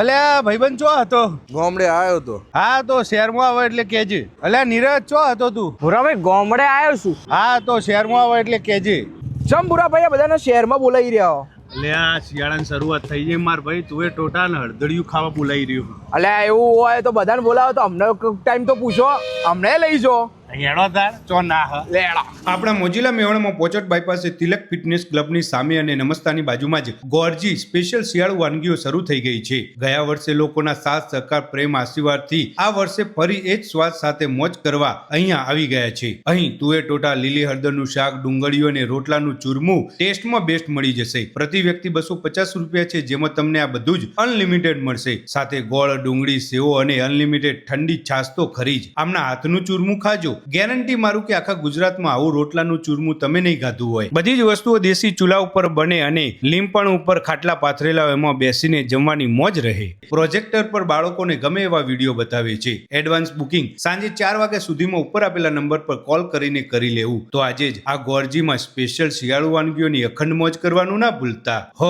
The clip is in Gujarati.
અલ્યા ભાઈબંધ ચો હતો? ગોમડે આવ્યો તો. હા તો શહેરમાં આવે એટલે કેજે અલ્યા નીરજ ચો હતો તું? ભૂરાભાઈ ગોમડે આવ્યો છું. હા તો શહેરમાં આવે એટલે કેજે ચમ ભૂરાભાઈ આ બધાને શહેરમાં બોલાવી રહ્યા હો. અલ્યા શિયાળાની શરૂઆત થઈ ગઈ માર ભાઈ. તું એ ટોટા ને હળદળિયું ખાવા બોલાવી રહ્યું. અલ્યા એવું હોય તો બધાને બોલાવો તો અમને ટાઈમ તો પૂછો. અમને લઈ જો. આપણા મોજીલા મેવાડામાં પોચટ બાયપાસે તિલક ફિટનેસ ક્લબની સામે અને નમસ્તાની બાજુમાં જ ગોરજી સ્પેશિયલ શિયાળુ વાનગીઓ શરૂ થઈ ગઈ છે. ગયા વર્ષે લોકોના સાથ સહકાર પ્રેમ આશીર્વાદથી આ વર્ષે ફરી એ જ સ્વાદ સાથે મોજ કરવા અહીંયા આવી ગયા છે. અહીં તુએ ટોટા લીલી હળદરનું શાક ડુંગળીઓ અને રોટલાનું ચૂરમું ટેસ્ટમાં બેસ્ટ મળી જશે. પ્રતિ વ્યક્તિ બસો પચાસ રૂપિયા છે જેમાં તમને આ બધું જ અનલિમિટેડ મળશે. સાથે ગોળ ડુંગળી સેવો અને અનલિમિટેડ ઠંડી છાશ તો ખરી જ. આમના હાથનું ચૂરમું ખાજો. ગેરંટી મારું કે આખા ગુજરાતમાં આવું રોટલાનું ચૂરમું તમે નહીં ખાધું હોય. બધી જ વસ્તુઓ દેશી ચૂલા ઉપર બને અને લીંપણ ઉપર ખાટલા પાથરેલા એમાં બેસીને જમવાની મોજ રહે. પ્રોજેક્ટર પર બાળકોને ગમે એવા વીડિયો બતાવે છે. Advance booking. સાંજે ચાર વાગ્યા સુધીમાં ઉપર આપેલા નંબર પર કોલ કરીને કરી લેવું. તો આજે જ આ ગોરજીમાં સ્પેશિયલ શિયાળુ વાનગીઓની અખંડ મોજ કરવાનું ના ભૂલતા. હ.